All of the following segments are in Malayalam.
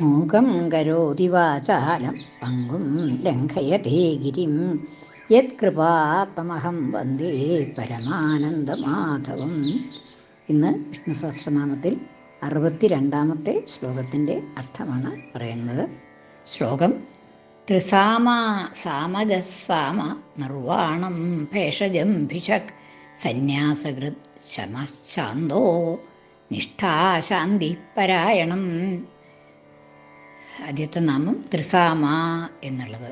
മൂകം കരോതി വാചാലം. പങ്കും ലംഘയതേ ഗിരിം. യത്കൃപാത്മഹം വന്ദേ പരമാനന്ദമാധവം. ഇന്ന് വിഷ്ണു സഹസ്രനാമത്തിൽ അറുപത്തിരണ്ടാമത്തെ ശ്ലോകത്തിന്റെ അർത്ഥമാണ് പറയുന്നത്. ശ്ലോകം ത്രിസാമ സാമഗസാമ നിർവാണം ഭേഷജം ഭിഷക് സന്യാസകൃത് ശമശാന്തോ നിഷ്ഠാശാന്തി പരായണം. ആദ്യത്തെ നാമം ത്രിസാമ എന്നുള്ളത്.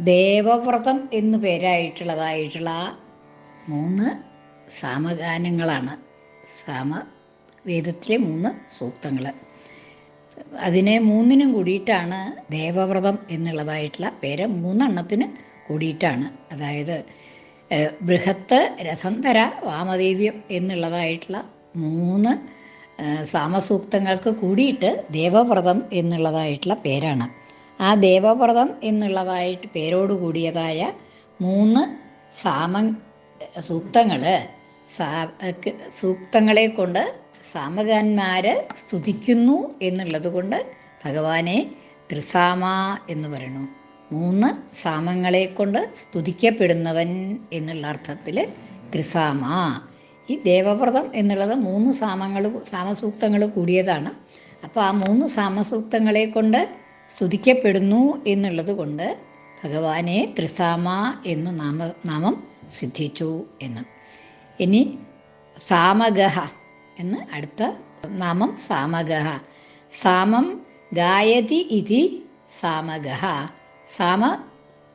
ദേവവ്രതം എന്നു പേരായിട്ടുള്ളതായിട്ടുള്ള മൂന്ന് സാമഗാനങ്ങളാണ്. സാമ വേദത്തിലെ മൂന്ന് സൂക്തങ്ങൾ അതിനെ മൂന്നിനും കൂടിയിട്ടാണ് ദേവവ്രതം എന്നുള്ളതായിട്ടുള്ള പേര് മൂന്നെണ്ണത്തിന് കൂടിയിട്ടാണ്. അതായത് ബൃഹത്ത് രസന്ധര വാമദേവ്യം എന്നുള്ളതായിട്ടുള്ള മൂന്ന് സാമസൂക്തങ്ങൾക്ക് കൂടിയിട്ട് ദേവവ്രതം എന്നുള്ളതായിട്ടുള്ള പേരാണ്. ആ ദേവവ്രതം എന്നുള്ളതായിട്ട് പേരോട് കൂടിയതായ മൂന്ന് സാമ സൂക്തങ്ങൾ സൂക്തങ്ങളെ കൊണ്ട് സാമകാന്മാർ സ്തുതിക്കുന്നു എന്നുള്ളത് കൊണ്ട് ഭഗവാനെ ത്രിസാമ എന്ന് പറയുന്നു. മൂന്ന് സാമങ്ങളെ കൊണ്ട് സ്തുതിക്കപ്പെടുന്നവൻ എന്നുള്ള അർത്ഥത്തിൽ ത്രിസാമ. ഈ ദേവവ്രതം എന്നുള്ളത് മൂന്ന് സാമങ്ങൾ സാമസൂക്തങ്ങൾ കൂടിയതാണ്. അപ്പോൾ ആ മൂന്ന് സാമസൂക്തങ്ങളെ കൊണ്ട് സ്തുതിക്കപ്പെടുന്നു എന്നുള്ളത് കൊണ്ട് ഭഗവാനെ ത്രിസാമ എന്ന് നാമ നാമം സിദ്ധിച്ചു എന്ന്. ഇനി സാമഗഹ എന്ന് അടുത്ത നാമം സാമഗഹ. സാമം ഗായതി ഇതി സാമഗഹ. സാമ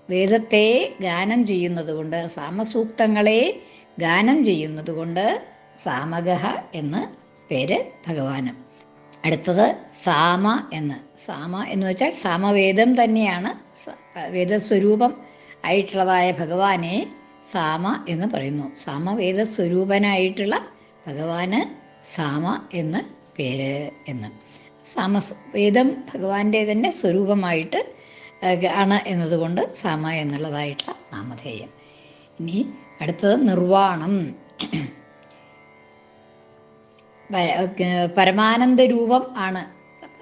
വേദത്തെ ഗാനം ചെയ്യുന്നത് കൊണ്ട് സാമസൂക്തങ്ങളെ ഗാനം ചെയ്യുന്നത് കൊണ്ട് സാമഗഹ എന്ന് പേര് ഭഗവാന്. അടുത്തത് സാമ എന്ന്. സാമ എന്ന് വെച്ചാൽ സാമവേദം തന്നെയാണ് വേദസ്വരൂപം ആയിട്ടുള്ളതായ ഭഗവാനെ സാമ എന്ന് പറയുന്നു. സാമവേദ സ്വരൂപനായിട്ടുള്ള ഭഗവാന് സാമ എന്ന് പേര് എന്ന്. സാമ വേദം ഭഗവാന്റെ തന്നെ സ്വരൂപമായിട്ട് ആണ് എന്നതുകൊണ്ട് സാമ എന്നുള്ളതായിട്ടുള്ള നാമധേയം. ഇനി അടുത്തത് നിർവാണം. പരമാനന്ദ രൂപം ആണ്.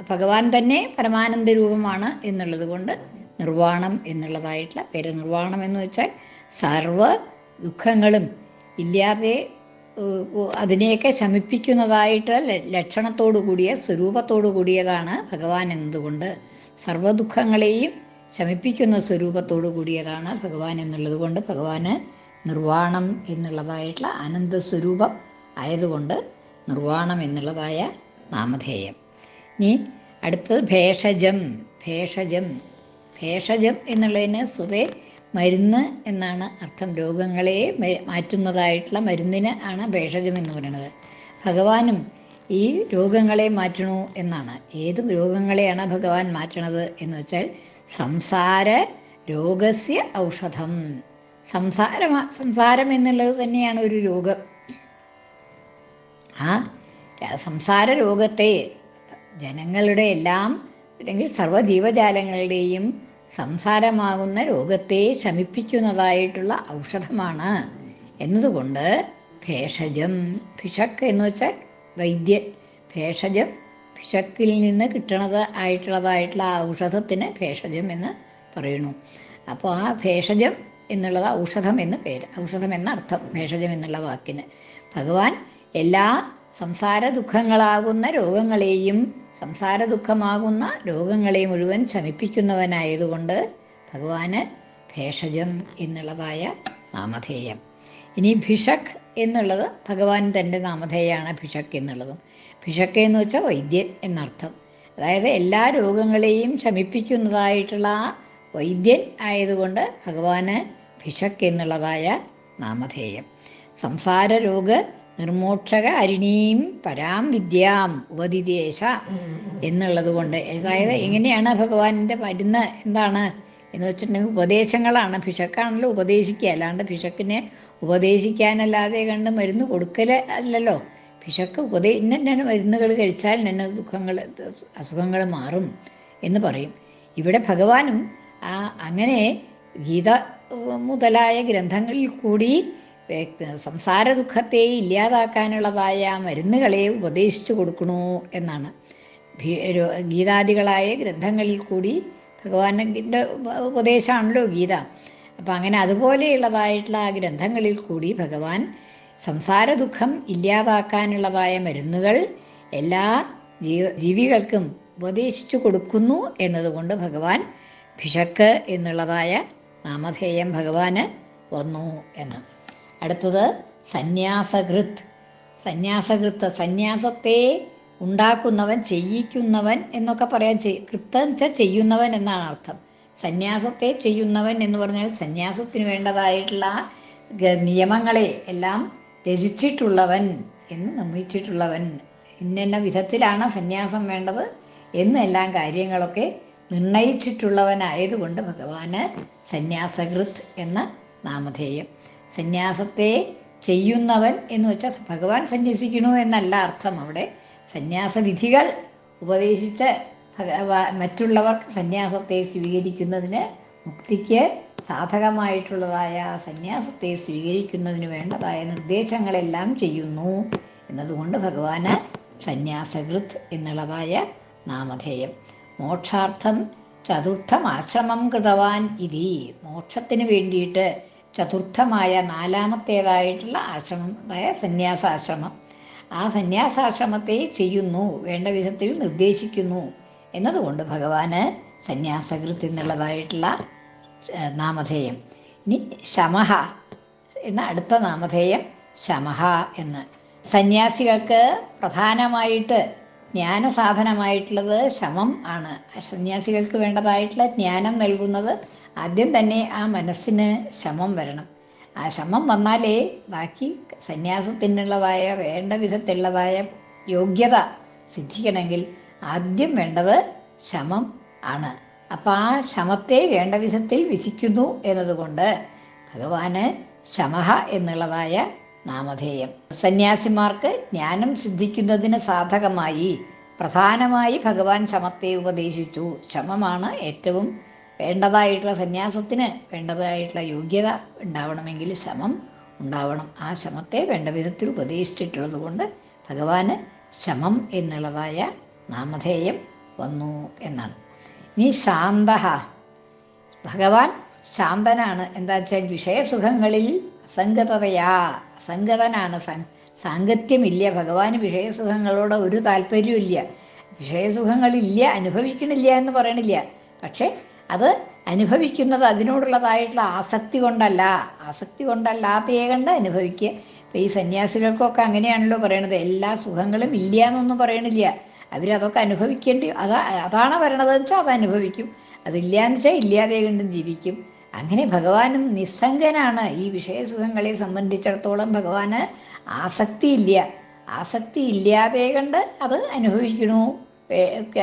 ഭഗവാൻ തന്നെ പരമാനന്ദ രൂപമാണ് എന്നുള്ളത് കൊണ്ട് നിർവാണം എന്നുള്ളതായിട്ടുള്ള പേര് നിർവാണം എന്ന് വെച്ചാൽ സർവ ദുഃഖങ്ങളും ഇല്ലാതെ അതിനെയൊക്കെ ശമിപ്പിക്കുന്നതായിട്ട് ലക്ഷണത്തോടു കൂടിയ സ്വരൂപത്തോടു കൂടിയതാണ് ഭഗവാൻ എന്നതുകൊണ്ട്. സർവ ദുഃഖങ്ങളെയും ശമിപ്പിക്കുന്ന സ്വരൂപത്തോടു കൂടിയതാണ് ഭഗവാൻ എന്നുള്ളത് കൊണ്ട് ഭഗവാന് നിർവാണം എന്നുള്ളതായിട്ടുള്ള അനന്ത സ്വരൂപം ആയതുകൊണ്ട് നിർവാണം എന്നുള്ളതായ നാമധേയം. ഇനി അടുത്തത് ഭേഷജം ഭേഷജം ഭേഷജം എന്നുള്ളതിന് സ്വതേ മരുന്ന് എന്നാണ് അർത്ഥം. രോഗങ്ങളെ മാറ്റുന്നതായിട്ടുള്ള മരുന്നിന് ആണ് ഭേഷജം എന്ന് പറയുന്നത്. ഭഗവാനും ഈ രോഗങ്ങളെ മാറ്റണു എന്നാണ്. ഏത് രോഗങ്ങളെയാണ് ഭഗവാൻ മാറ്റണത് എന്ന് വെച്ചാൽ സംസാര രോഗസ്യ ഔഷധം. സംസാരമ സംസാരം എന്നുള്ളത് തന്നെയാണ് ഒരു രോഗം. ആ സംസാര രോഗത്തെ ജനങ്ങളുടെ എല്ലാം അല്ലെങ്കിൽ സർവ ജീവജാലങ്ങളുടെയും സംസാരമാകുന്ന രോഗത്തെ ശമിപ്പിക്കുന്നതായിട്ടുള്ള ഔഷധമാണ്. എന്നതുകൊണ്ട് ഭേഷജം ഭിഷക്ക് എന്ന് വെച്ചാൽ വൈദ്യൻ ഭേഷജം ഭിഷക്കിൽ നിന്ന് കിട്ടണത് ആയിട്ടുള്ളതായിട്ടുള്ള ആ ഔഷധത്തിന് ഭേഷജം എന്ന് പറയുന്നു. അപ്പോൾ ആ ഭേഷജം എന്നുള്ളത് ഔഷധം എന്ന് പേര്. ഔഷധം എന്ന അർത്ഥം ഭേഷജം എന്നുള്ള വാക്കിന്. ഭഗവാൻ എല്ലാ സംസാര ദുഃഖങ്ങളാകുന്ന രോഗങ്ങളെയും സംസാര ദുഃഖമാകുന്ന രോഗങ്ങളെ മുഴുവൻ ശമിപ്പിക്കുന്നവനായതുകൊണ്ട് ഭഗവാന് ഭേഷജം എന്നുള്ളതായ നാമധേയം. ഇനി ഭിഷക് എന്നുള്ളത് ഭഗവാൻ തന്റെ നാമധേയാണ് ഭിഷക് എന്നുള്ളതും. ഭിഷക് എന്ന് വെച്ചാൽ വൈദ്യൻ എന്നർത്ഥം. അതായത് എല്ലാ രോഗങ്ങളെയും ശമിപ്പിക്കുന്നതായിട്ടുള്ള ആ വൈദ്യൻ ആയതുകൊണ്ട് ഭഗവാന് ഭിഷക് എന്നുള്ളതായ നാമധേയം. സംസാര രോഗ നിർമോക്ഷക അരിണീം പരാം വിദ്യാം ഉപതിദേശ എന്നുള്ളത് കൊണ്ട്. അതായത് എങ്ങനെയാണ് ഭഗവാന്റെ മരുന്ന് എന്താണ് എന്ന് വെച്ചിട്ടുണ്ടെങ്കിൽ ഉപദേശങ്ങളാണ്. ഭിഷക്കാണല്ലോ ഉപദേശിക്കുക. അല്ലാണ്ട് ഭിഷക്കിനെ ഉപദേശിക്കാനല്ലാതെ കണ്ട് മരുന്ന് കൊടുക്കൽ അല്ലല്ലോ. പിശക്ക് ഉപദേ ഇന്ന മരുന്നുകൾ കഴിച്ചാൽ ഇന്ന ദുഃഖങ്ങൾ അസുഖങ്ങൾ മാറും എന്ന് പറയും. ഇവിടെ ഭഗവാനും ആ അങ്ങനെ ഗീത മുതലായ ഗ്രന്ഥങ്ങളിൽ കൂടി സംസാര ദുഃഖത്തെ ഇല്ലാതാക്കാനുള്ളതായ മരുന്നുകളെ ഉപദേശിച്ചു കൊടുക്കണോ എന്നാണ്. ഗീതാദികളായ ഗ്രന്ഥങ്ങളിൽ കൂടി ഭഗവാന്റെ ഉപദേശമാണല്ലോ ഗീത. അപ്പം അങ്ങനെ അതുപോലെയുള്ളതായിട്ടുള്ള ആ ഗ്രന്ഥങ്ങളിൽ കൂടി ഭഗവാൻ സംസാര ദുഃഖം ഇല്ലാതാക്കാനുള്ളതായ മരുന്നുകൾ എല്ലാ ജീവ ജീവികൾക്കും ഉപദേശിച്ചു കൊടുക്കുന്നു എന്നതുകൊണ്ട് ഭഗവാൻ ഭിഷക്ക് എന്നുള്ളതായ നാമധേയം ഭഗവാന് വന്നു എന്ന്. അടുത്തത് സന്യാസകൃത്. സന്യാസകൃത്ത് സന്യാസത്തെ ഉണ്ടാക്കുന്നവൻ ചെയ്യിക്കുന്നവൻ എന്നൊക്കെ പറയാൻ ചെയ് കൃത്തം വെച്ചാൽ ചെയ്യുന്നവൻ എന്നാണ് അർത്ഥം. സന്യാസത്തെ ചെയ്യുന്നവൻ എന്ന് പറഞ്ഞാൽ സന്യാസത്തിന് വേണ്ടതായിട്ടുള്ള നിയമങ്ങളെ എല്ലാം രചിച്ചിട്ടുള്ളവൻ എന്ന് നിർമ്മിച്ചിട്ടുള്ളവൻ. ഇന്നെന്ന വിധത്തിലാണ് സന്യാസം വേണ്ടത് എന്നെല്ലാം കാര്യങ്ങളൊക്കെ നിർണയിച്ചിട്ടുള്ളവനായതുകൊണ്ട് ഭഗവാന് സന്യാസകൃത് എന്ന നാമധേയം. സന്യാസത്തെ ചെയ്യുന്നവൻ എന്ന് വെച്ചാൽ ഭഗവാൻ സന്യസിക്കണു എന്നല്ല അർത്ഥം. അവിടെ സന്യാസവിധികൾ ഉപദേശിച്ച മറ്റുള്ളവർക്ക് സന്യാസത്തെ സ്വീകരിക്കുന്നതിന് മുക്തിക്ക് സാധകമായിട്ടുള്ളതായ സന്യാസത്തെ സ്വീകരിക്കുന്നതിന് വേണ്ടതായ നിർദ്ദേശങ്ങളെല്ലാം ചെയ്യുന്നു. എന്നതുകൊണ്ട് ഭഗവാന് സന്യാസകൃത് എന്നുള്ളതായ നാമധേയം. മോക്ഷാർത്ഥം ചതുർത്ഥം ആശ്രമം കൃതവാൻ ഇതി. മോക്ഷത്തിന് വേണ്ടിയിട്ട് ചതുർത്ഥമായ നാലാമത്തേതായിട്ടുള്ള ആശ്രമം അതായ സന്യാസാശ്രമം. ആ സന്യാസാശ്രമത്തെ ചെയ്യുന്നു. വേണ്ട വിധത്തിൽ നിർദ്ദേശിക്കുന്നു. എന്നതുകൊണ്ട് ഭഗവാന് സന്യാസകൃത്ത് എന്നുള്ളതായിട്ടുള്ള നാമധേയം. ഇനി ശമഹ എന്ന അടുത്ത നാമധേയം ശമഹ എന്ന്. സന്യാസികൾക്ക് പ്രധാനമായിട്ട് ജ്ഞാനസാധനമായിട്ടുള്ളത് ശമം ആണ്. സന്യാസികൾക്ക് വേണ്ടതായിട്ടുള്ള ജ്ഞാനം നൽകുന്നത് ആദ്യം തന്നെ ആ മനസ്സിന് ശമം വരണം. ആ ശമം വന്നാലേ ബാക്കി സന്യാസത്തിനുള്ളതായ വേണ്ട വിധത്തിലുള്ളതായ യോഗ്യത സിദ്ധിക്കണമെങ്കിൽ ആദ്യം വേണ്ടത് ശമം ആണ്. അപ്പം ആ ശമത്തെ വേണ്ട വിധത്തിൽ വിധിക്കുന്നു എന്നതുകൊണ്ട് ഭഗവാന് ശമഹ എന്നുള്ളതായ നാമധേയം. സന്യാസിമാർക്ക് ജ്ഞാനം സിദ്ധിക്കുന്നതിന് സാധകമായി പ്രധാനമായി ഭഗവാൻ ശമത്തെ ഉപദേശിച്ചു. ശമമാണ് ഏറ്റവും വേണ്ടതായിട്ടുള്ള സന്യാസത്തിന് വേണ്ടതായിട്ടുള്ള യോഗ്യത ഉണ്ടാവണമെങ്കിൽ ശമം ഉണ്ടാവണം. ആ ശമത്തെ വേണ്ട വിധത്തിൽ ഉപദേശിച്ചിട്ടുള്ളത് കൊണ്ട് ഭഗവാന് ശമം എന്നുള്ളതായ നാമധേയം വന്നു എന്നാണ്. നീ ശാന്ത ഭഗവാൻ ശാന്തനാണ്. എന്താ വെച്ചാൽ വിഷയസുഖങ്ങളിൽ അസംഗതയാ അസംഗതനാണ്. സാങ്കത്യമില്ല ഭഗവാന് വിഷയസുഖങ്ങളോട് ഒരു താല്പര്യമില്ല വിഷയസുഖങ്ങളില്ല അനുഭവിക്കണില്ല എന്ന് പറയണില്ല. പക്ഷേ അത് അനുഭവിക്കുന്നത് അതിനോടുള്ളതായിട്ടുള്ള ആസക്തി കൊണ്ടല്ല. ആസക്തി കൊണ്ടല്ലാത്തയെ കണ്ട് അനുഭവിക്കുക. ഇപ്പം ഈ സന്യാസികൾക്കൊക്കെ അങ്ങനെയാണല്ലോ പറയണത്. എല്ലാ സുഖങ്ങളും ഇല്ല എന്നൊന്നും പറയണില്ല. അവരതൊക്കെ അനുഭവിക്കേണ്ടി അതാ അതാണ് വരണതെന്ന് വെച്ചാൽ അത് അനുഭവിക്കും അതില്ലാന്ന് വെച്ചാൽ ഇല്ലാതെ കണ്ടും ജീവിക്കും. അങ്ങനെ ഭഗവാനും നിസ്സംഗനാണ്. ഈ വിഷയസുഖങ്ങളെ സംബന്ധിച്ചിടത്തോളം ഭഗവാന് ആസക്തിയില്ല. ആസക്തി ഇല്ലാതെ കണ്ട് അത് അനുഭവിക്കണു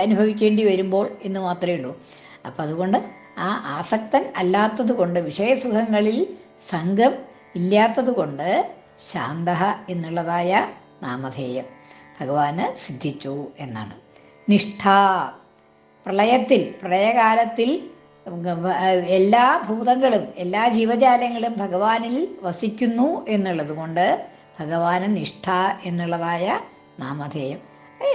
അനുഭവിക്കേണ്ടി വരുമ്പോൾ എന്ന് മാത്രമേ ഉള്ളൂ. അപ്പം അതുകൊണ്ട് ആ ആസക്തൻ അല്ലാത്തത് കൊണ്ട് വിഷയസുഖങ്ങളിൽ സംഘം ഇല്ലാത്തത് കൊണ്ട് ശാന്ത എന്നുള്ളതായ നാമധേയം. ഭഗവാന് സിദ്ധിച്ചു എന്നാണ്. നിഷ്ഠ. പ്രളയത്തിൽ പ്രളയകാലത്തിൽ എല്ലാ ഭൂതങ്ങളും എല്ലാ ജീവജാലങ്ങളും ഭഗവാനിൽ വസിക്കുന്നു എന്നുള്ളത് കൊണ്ട് ഭഗവാന് നിഷ്ഠ എന്നുള്ളതായ നാമധേയം.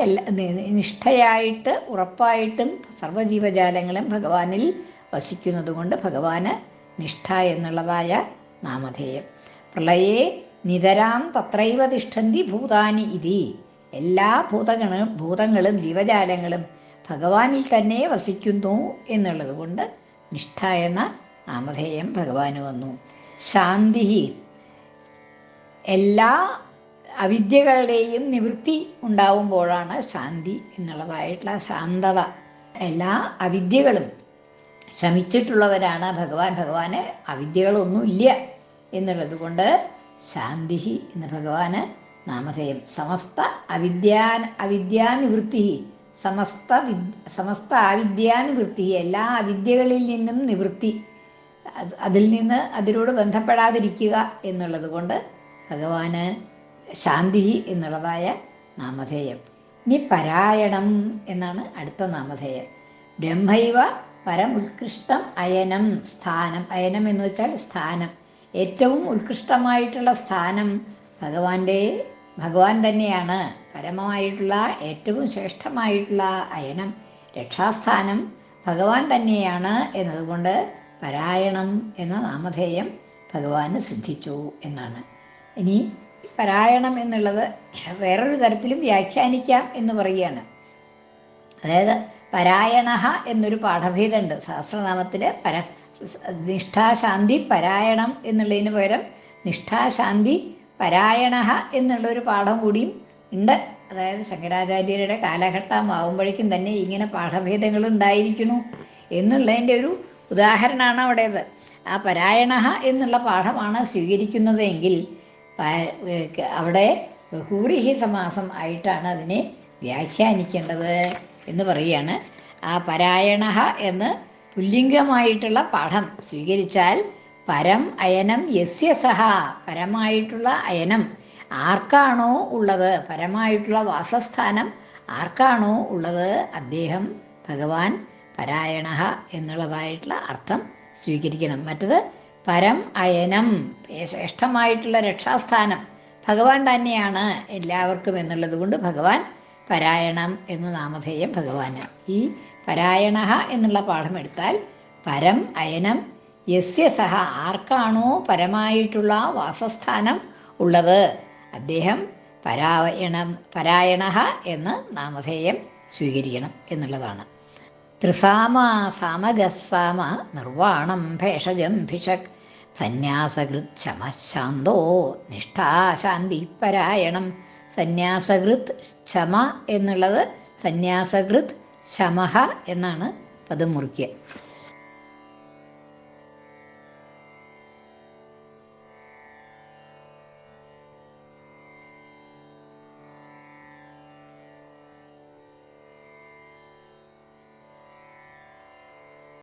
എല്ലാ നിഷ്ഠയായിട്ട് ഉറപ്പായിട്ടും സർവജീവജാലങ്ങളും ഭഗവാനിൽ വസിക്കുന്നത് കൊണ്ട് ഭഗവാന് നിഷ്ഠ എന്നുള്ളതായ നാമധേയം. പ്രളയേ നിതരാം തത്രൈവ തിഷ്ഠന്തി ഭൂതാനി ഇതി. എല്ലാ ഭൂതങ്ങളും ഭൂതങ്ങളും ജീവജാലങ്ങളും ഭഗവാനിൽ തന്നെ വസിക്കുന്നു എന്നുള്ളത് കൊണ്ട് നിഷ്ഠ എന്ന നാമധേയം ഭഗവാന് വന്നു. ശാന്തി എല്ലാ അവിദ്യകളുടെയും നിവൃത്തി ഉണ്ടാവുമ്പോഴാണ് ശാന്തി എന്നുള്ളതായിട്ടുള്ള ശാന്തത. എല്ലാ അവിദ്യകളും ശമിച്ചിട്ടുള്ളവരാണ് ഭഗവാൻ. ഭഗവാന് അവിദ്യകളൊന്നുമില്ല എന്നുള്ളത് കൊണ്ട് ശാന്തി എന്ന് ഭഗവാന് നാമധേയം സമസ്ത അവിദ്യാ അവിദ്യാനിവൃത്തി. സമസ്ത വിദ് സമസ്ത അവിദ്യാനിവൃത്തി. എല്ലാ അവിദ്യകളിൽ നിന്നും നിവൃത്തി. അതിൽ നിന്ന് അതിനോട് ബന്ധപ്പെടാതിരിക്കുക എന്നുള്ളത് കൊണ്ട് ഭഗവാന് ശാന്തി എന്നുള്ളതായ നാമധേയം. ഇനി പരായണം എന്നാണ് അടുത്ത നാമധേയം. ബ്രഹ്മൈവ പരം ഉത്കൃഷ്ടം അയനം സ്ഥാനം. അയനം എന്ന് വെച്ചാൽ സ്ഥാനം. ഏറ്റവും ഉത്കൃഷ്ടമായിട്ടുള്ള സ്ഥാനം ഭഗവാന്റെ ഭഗവാൻ തന്നെയാണ് പരമമായിട്ടുള്ള ഏറ്റവും ശ്രേഷ്ഠമായിട്ടുള്ള അയനം രക്ഷാസ്ഥാനം ഭഗവാൻ തന്നെയാണ് എന്നതുകൊണ്ട് പരായണം എന്ന നാമധേയം ഭഗവാന് സിദ്ധിച്ചു എന്നാണ്. ഇനി പരായണം എന്നുള്ളത് വേറൊരു തരത്തിലും വ്യാഖ്യാനിക്കാം എന്ന് പറയുകയാണ്. അതായത് പരായണ എന്നൊരു പാഠഭേദമുണ്ട്. സഹസ്രനാമത്തിൽ പര നിഷ്ഠാശാന്തി പരായണം എന്നുള്ളതിന് പകരം നിഷ്ഠാശാന്തി പരായണ എന്നുള്ളൊരു പാഠം കൂടിയും ഉണ്ട്. അതായത് ശങ്കരാചാര്യരുടെ കാലഘട്ടം ആവുമ്പോഴേക്കും തന്നെ ഇങ്ങനെ പാഠഭേദങ്ങൾ ഉണ്ടായിരിക്കുന്നു എന്നുള്ളതിന്റെ ഒരു ഉദാഹരണമാണ് അവിടേത്. ആ പരായണ എന്നുള്ള പാഠമാണ് സ്വീകരിക്കുന്നതെങ്കിൽ അവിടെ ബഹൂരിഹി സമാസം ആയിട്ടാണ് അതിനെ വ്യാഖ്യാനിക്കേണ്ടത് എന്ന് പറയുകയാണ്. ആ പരായണ എന്ന് പുല്ലിംഗമായിട്ടുള്ള പാഠം സ്വീകരിച്ചാൽ പരം അയനം യസ്യ സഹ പരമായിട്ടുള്ള അയനം. ആർക്കാണോ ഉള്ളത്? പരമായിട്ടുള്ള വാസസ്ഥാനം ആർക്കാണോ ഉള്ളത്? അദ്ദേഹം ഭഗവാൻ പരായണ എന്നുള്ളതായിട്ടുള്ള അർത്ഥം സ്വീകരിക്കണം. മറ്റത് പരം അയനം ശ്രേഷ്ഠമായിട്ടുള്ള രക്ഷാസ്ഥാനം ഭഗവാൻ തന്നെയാണ് എല്ലാവർക്കും എന്നുള്ളത് കൊണ്ട് ഭഗവാൻ പരായണം എന്ന് നാമധേയം ഭഗവാന്. ഈ പരായണ എന്നുള്ള പാഠം എടുത്താൽ പരം അയനം യസ്യ സഹ ആർക്കാണോ പരമായിട്ടുള്ള വാസസ്ഥാനം ഉള്ളത്? അദ്ദേഹം പരായണം പരായണ എന്ന് നാമധേയം സ്വീകരിക്കണം എന്നുള്ളതാണ്. ത്രിസാമ സാമഗസാമ നിർവാണം ഭേഷജം ഭിഷക് സന്യാസകൃത് ശമശാന്തോ നിഷ്ഠാശാന്തി പരായണം. സന്യാസകൃത് ശമ എന്നുള്ളത് സന്യാസകൃത് ശമഹ എന്നാണ് പദം മുറിക്കുക.